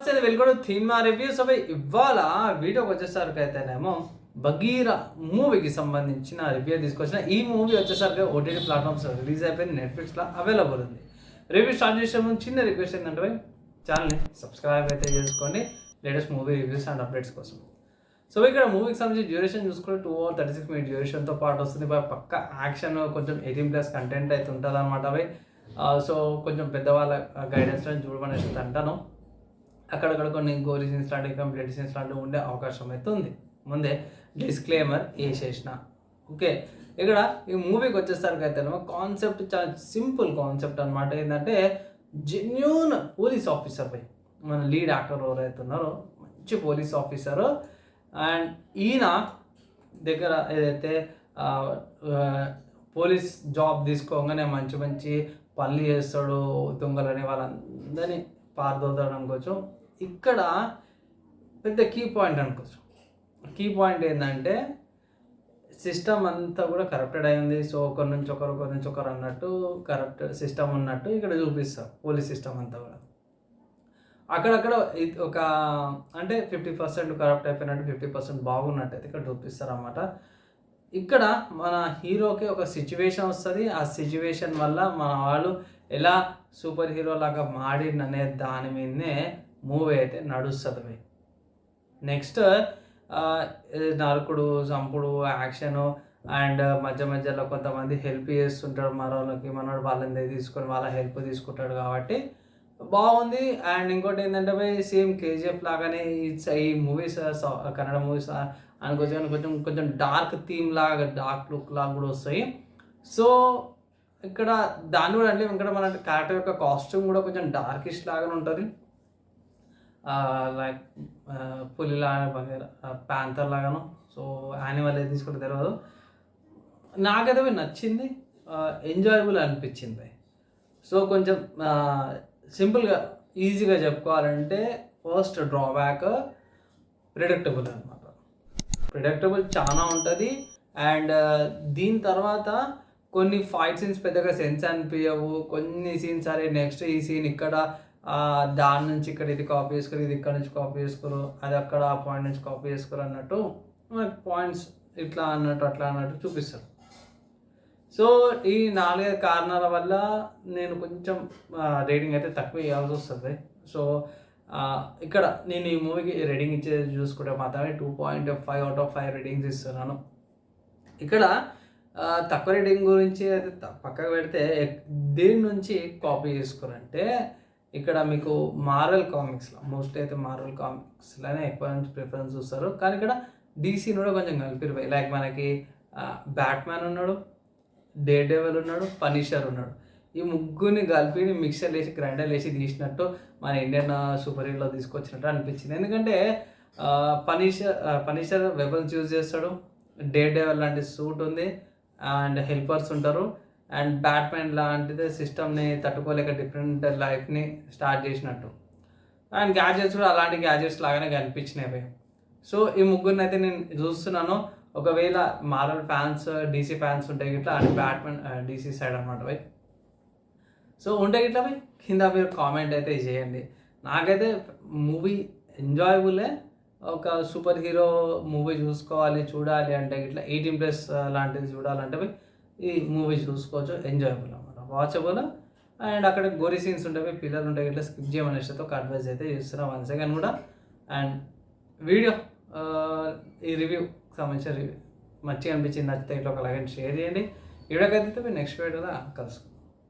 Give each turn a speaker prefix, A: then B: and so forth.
A: నమస్తే welcome theme మా reviews అవి ఇవాళ వీడియోకి వచ్చేసరికి అయితేనేమో బగీరా మూవీకి సంబంధించిన రివ్యూ తీసుకొచ్చిన. ఈ మూవీ వచ్చేసరికి ఓటీటీ ప్లాట్ఫామ్స్ రిలీజ్ అయిపోయింది. నెట్ఫ్లిక్స్లో అవైలబుల్ ఉంది. రివ్యూ స్టార్ట్ చేసే ముందు చిన్న రిక్వెస్ట్ ఏంటంటే ఛానల్ని సబ్స్క్రైబ్ అయితే చేసుకోండి. Latest movie reviews and updates కోసం. సో ఇక్కడ మూవీకి సంబంధించి డ్యూరేషన్ చూసుకుంటే two hour thirty six minute డ్యూరేషన్తో పాటు వస్తుంది. పక్క యాక్షన్ కొంచెం ఎయిటీన్ ప్లస్ కంటెంట్ అయితే ఉంటుంది అనమాట అవి సో కొంచెం పెద్దవాళ్ళ గైడెన్స్లో చూడమనేసి అంటాను. అక్కడక్కడ కొన్ని గోరీ సీన్స్ లాంటివి కంప్లీట్ సీన్స్ లాంటివి ఉండే అవకాశం అయితే ఉంది. ముందే డిస్క్లేమర్ వేసేసిన ఓకే? ఇక్కడ ఈ మూవీకి వచ్చేసరికి అయితే కాన్సెప్ట్ చాలా సింపుల్ కాన్సెప్ట్ అనమాట ఏంటంటే జెన్యున్ పోలీస్ ఆఫీసర్ పై. మన లీడ్ యాక్టర్ ఎవరైతే ఉన్నారో మంచి పోలీస్ ఆఫీసర్. అండ్ ఈయన దగ్గర ఏదైతే పోలీస్ జాబ్ తీసుకోగానే మంచి మంచి పనులు చేస్తాడు దొంగలని వాళ్ళందరినీ పారదోదడం కోసం. ఇక్కడ పెద్ద కీ పాయింట్ అనుకోవచ్చు. కీ పాయింట్ ఏంటంటే సిస్టమ్ అంతా కూడా కరప్టెడ్ అయింది సో ఒకరి నుంచి ఒకరు ఒకరి నుంచి ఒకరు అన్నట్టు కరప్ట్ సిస్టమ్ ఉన్నట్టు ఇక్కడ చూపిస్తారు పోలీస్ సిస్టమ్ అంతా కూడా. అక్కడక్కడ ఒక అంటే ఫిఫ్టీ పర్సెంట్ కరప్ట్ అయిపోయినట్టు ఫిఫ్టీ పర్సెంట్ బాగున్నట్టు అయితే ఇక్కడ చూపిస్తారు అన్నమాట ఇక్కడ మన హీరోకి ఒక సిచ్యువేషన్ వస్తుంది. ఆ సిచ్యువేషన్ వల్ల మన వాళ్ళు ఎలా సూపర్ హీరో లాగా మాడిందనే దాని మీదనే మూవీ అయితే నడుస్తుంది నెక్స్ట్ నరకుడు చంపుడు యాక్షన్ అండ్ మధ్య మధ్యలో కొంతమంది హెల్ప్ చేస్తుంటాడు మనోళ్ళకి మనోడు వాళ్ళని తీసుకొని వాళ్ళ హెల్ప్ తీసుకుంటాడు కాబట్టి బాగుంది. అండ్ ఇంకోటి ఏంటంటే పోయి సేమ్ కేజీఎఫ్ లాగానే ఈ- ఈ మూవీస్ కన్నడ మూవీస్ అనుకోవచ్చు కానీ కొంచెం కొంచెం డార్క్ థీమ్ లాగా డార్క్ లుక్ లాగా కూడా వస్తాయి. సో ఇక్కడ దాన్ని కూడా అంటే ఇక్కడ మన క్యారెక్టర్ యొక్క కాస్ట్యూమ్ కూడా కొంచెం డార్కిష్ లాగానే ఉంటుంది. లైక్ పులిలా ప్యాంతర్ లాగాను. సో యానిమల్ ఏది తీసుకుంటే తెలియదు నాకైతే నచ్చింది. ఎంజాయబుల్ అనిపించింది సో కొంచెం సింపుల్గా ఈజీగా చెప్పుకోవాలంటే ఫస్ట్ డ్రాబ్యాక్ ప్రిడిక్టబుల్ అనమాట ప్రిడిక్టబుల్ చాలా ఉంటుంది. అండ్ దీని తర్వాత కొన్ని ఫైట్ సీన్స్ పెద్దగా సెన్స్ అనిపించవు కొన్ని సీన్స్ అరే నెక్స్ట్ ఈ సీన్ ఇక్కడ దాని నుంచి ఇక్కడ ఇది కాపీ చేసుకోరు ఇది ఇక్కడ నుంచి కాపీ చేసుకోరు అది అక్కడ ఆ పాయింట్ నుంచి కాపీ చేసుకోరు అన్నట్టు మనకి పాయింట్స్ ఇట్లా అన్నట్టు అట్లా అన్నట్టు చూపిస్తారు. సో ఈ నాలుగైదు కారణాల వల్ల నేను కొంచెం రేటింగ్ అయితే తక్కువ ఇవ్వాల్సి వస్తుంది. సో ఇక్కడ నేను ఈ మూవీకి రేటింగ్ ఇచ్చేది చూసుకుంటే మాత్రమే two point five out of five ratings ఇస్తున్నాను. ఇక్కడ తక్కువ రేటింగ్ గురించి అయితే త- పక్కకు పెడితే దీని దేని నుంచి కాపీ చేసుకోరంటే ఇక్కడ మీకు మార్వెల్ కామిక్స్లో మోస్ట్ అయితే మార్వెల్ కామిక్స్లోనే ఎక్కువ నుంచి ప్రిఫరెన్స్ చూస్తారు. కానీ ఇక్కడ డీసీ కూడా కొంచెం కలిపిరిపోయి లైక్ మనకి బ్యాట్మ్యాన్ ఉన్నాడు డే డెవల్ ఉన్నాడు పనిషర్ ఉన్నాడు. ఈ ముగ్గురిని కలిపి మిక్సర్ వేసి గ్రైండర్ వేసి తీసినట్టు మన ఇండియన్ సూపర్ హీరోలో తీసుకొచ్చినట్టు అనిపించింది. ఎందుకంటే పనిషర్ పనిషర్ వెపన్స్ యూజ్ చేస్తాడు. డే డెవల్ లాంటి సూట్ ఉంది. అండ్ హెల్పర్స్ ఉంటారు. అండ్ బ్యాట్మెన్ లాంటిది సిస్టమ్ని తట్టుకోలేక డిఫరెంట్ లైఫ్ని స్టార్ట్ చేసినట్టు. అండ్ గ్యాజెట్స్ కూడా అలాంటి గ్యాజెట్స్ లాగానే కనిపించినవి సో ఈ ముగ్గురిని అయితే నేను చూస్తున్నాను. ఒకవేళ మార్వల్ ఫ్యాన్స్ డీసీ ఫ్యాన్స్ ఉంటే గిట్లా అండ్ బ్యాట్మెన్ డీసీ సైడ్ అనమాట భయ్ సో ఉంటే గిట్లా భయ్ కింద మీరు కామెంట్ అయితే చేయండి. నాకైతే మూవీ ఎంజాయబులే ఒక సూపర్ హీరో మూవీ చూసుకోవాలి చూడాలి అంటే ఇట్లా ఎయిటీన్ ప్లస్ లాంటిది చూడాలంటే ఈ మూవీస్ చూసుకోవచ్చు ఎంజాయబుల్ అనమాట వాచబుల్ అండ్ అక్కడ గోరీ సీన్స్ ఉంటాయి పిల్లలు ఉంటాయి ఇట్లా స్కిప్ చేయమని ఇష్టంతో ఒక అడ్వైజ్ అయితే చేస్తున్నా వన్ సెకండ్ కూడా. అండ్ వీడియో ఈ రివ్యూ సంబంధించిన రివ్యూ మంచిగా అనిపించింది నచ్చితే ఇట్లా ఒక లైక్ షేర్ చేయండి. వీడియోకి అయితే నెక్స్ట్ వీడియోలో కలుసుకుంటాం